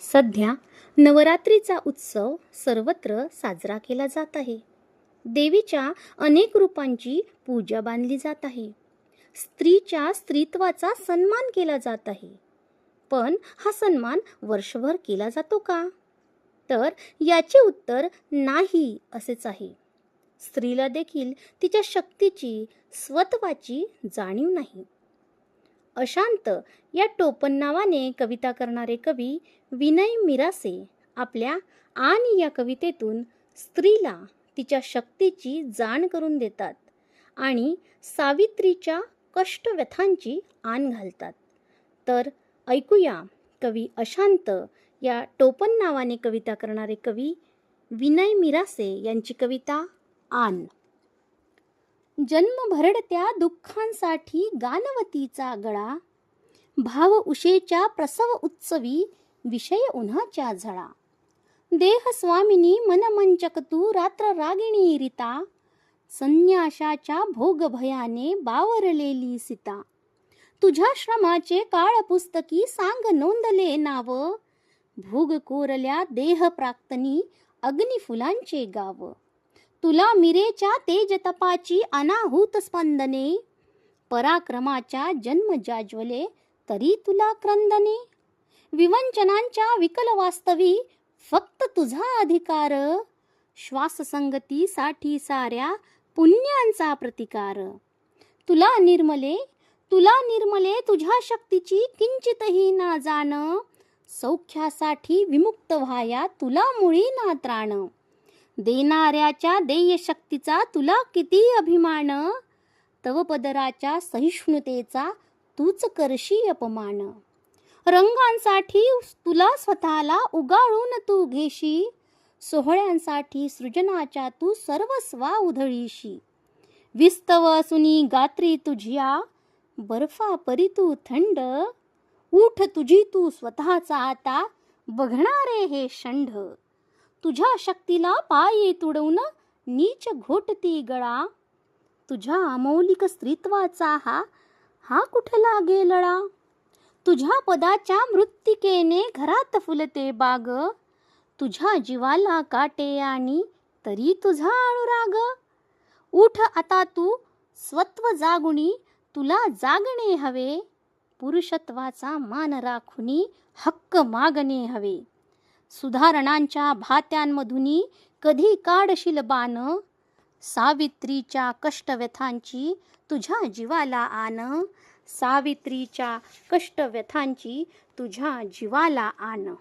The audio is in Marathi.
सध्या नवरात्रीचा उत्सव सर्वत्र साजरा केला जात आहे. देवीच्या अनेक रूपांची पूजा बांधली जात आहे. स्त्रीच्या स्त्रीत्वाचा सन्मान केला जात आहे. पण हा सन्मान वर्षभर केला जातो का? तर याचे उत्तर नाही असेच आहे. स्त्रीला देखील तिच्या शक्तीची स्वत्वाची जाणीव नाही. अशांत या टोपण नावाने कविता करणारे कवी विनय मिरासे आपल्या आणि या कवितेतून स्त्रीला तिच्या शक्तीची जाण करून देतात आणि सावित्रीच्या कष्टव्यथांची आण घालतात. तर ऐकूया कवी अशांत या टोपण नावाने कविता करणारे कवी विनय मिरासे यांची कविता आन जन्म भरडत्या दुःखांसाठी गानवतीचा गळा भाव उशेच्या प्रसव उत्सवी विषय उन्हाच्या झळा. देह स्वामिनी मनमंचक तू रात्र रागिणी रिता संन्याशाच्या भोग भयाने बावरलेली सीता. तुझ्या श्रमाचे काळ पुस्तकी सांग नोंदले नाव भोग कोरल्या देह प्राक्तनी अग्निफुलांचे गाव. तुला मिरेच्या तेजतपाची अनाहूत स्पंदने पराक्रमाच्या जन्म जाज्वले तरी तुला क्रंदने. विवंचनांच्या विकल वास्तवी फक्त तुझा अधिकार. श्वाससंगतीसाठी साऱ्या पुण्यांचा प्रतिकार. तुला निर्मले तुला निर्मले तुझ्या शक्तीची किंचितही ना जाण. सौख्यासाठी विमुक्त व्हाया तुला मुळी ना त्राण. देणाऱ्याच्या देय शक्तीचा तुला किती अभिमान? तव पदराच्या सहिष्णुतेचा तूच करशी अपमान. रंगांसाठी तुला स्वतःला उगाळून तू घेशी. सोहळ्यांसाठी सृजनाच्या तू सर्वस्वा उधळीशी. विस्तव सुनी गात्री तुझ्या बर्फा परी तू थंड. उठ तुझी तू स्वतःचा आता बघणारे हे षंढ. तुझ्या शक्तीला पायी तुडवून नीच घोटती गळा. तुझ्या अमौलिक स्त्रीत्वाचा हा हा कुठला गेलळा तुझ्या पदाच्या मृत्तिकेने घरात फुलते बाग. तुझ्या जीवाला काटे आणि तरी तुझा अनुराग. उठ आता तू स्वत्व जागुणी तुला जागणे हवे. पुरुषत्वाचा मान राखुनी हक्क मागणे हवे. सुधारणांच्या भात्यांमधूनही कधी काढशील बाण? सावित्रीच्या कष्टव्यथांची तुझ्या जीवाला आण. सावित्रीच्या कष्टव्यथांची तुझ्या जीवाला आण.